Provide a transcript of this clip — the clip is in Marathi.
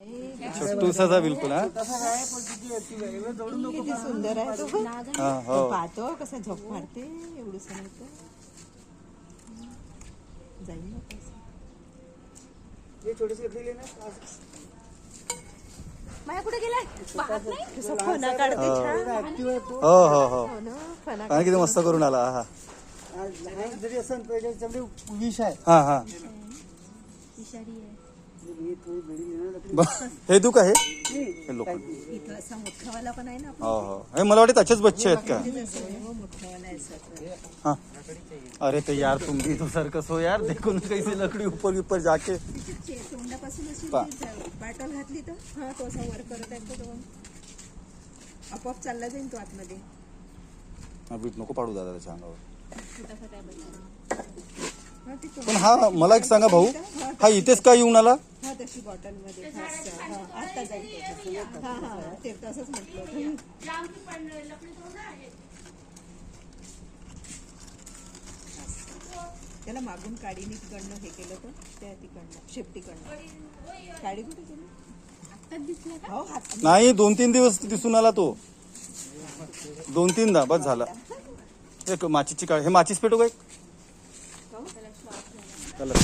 छोटूसाचा बिलकुल हा? किती सुंदर आहे तो हा हो. पाहतो कसा झोप मारते एवढं सांगतो जाईल ना. हे माया कुठे गेलाय? पाहत नाही? कसा फणा काढते छान. ऍक्टिव्ह आहे तो. हो हो हो. हो ना फणा काय किती मस्त करून आला हा. जरी त्याच्यामध्ये विष आहे. हा हा. विषारी आहे. हे लागते. ब- हे लोक. इथं असा मोठावाला पण आहे ना हो हो. हे मला वाटते त्याचेच बच्चे आहेत का? हो आहे. हाँ. अरे तो यार तुम भी तो सर्कस हो यार. देखो ना कैसे लकड़ी ऊपर ऊपर जाके. तोंडापासून अशी पा. बाटल घातली तर? हा तो असा वर करत आहे तो आपोआप चालला जाईल तो आतमध्ये. हा, बीट नको पाडू दादा त्याच्या अंगावर. हा ती पण हा मला एक सांगा भाऊ. हा इथेच का येऊन आला? तशी बॉटलमध्ये हा, असं, हा, आता जाईल तो. हा हा. ते तसंच म्हटलं. त्याला मागून काडीने तिकडनं हे केलं तर त्या तिकडनं शेपटीकडनं काडी कुठे गेली? हो हात नाही दोन तीन दिवस दिसून आला तो. दोन तीनदा बस झाला. एक माचीची काळ हे माचीच पेटू काय त्याला.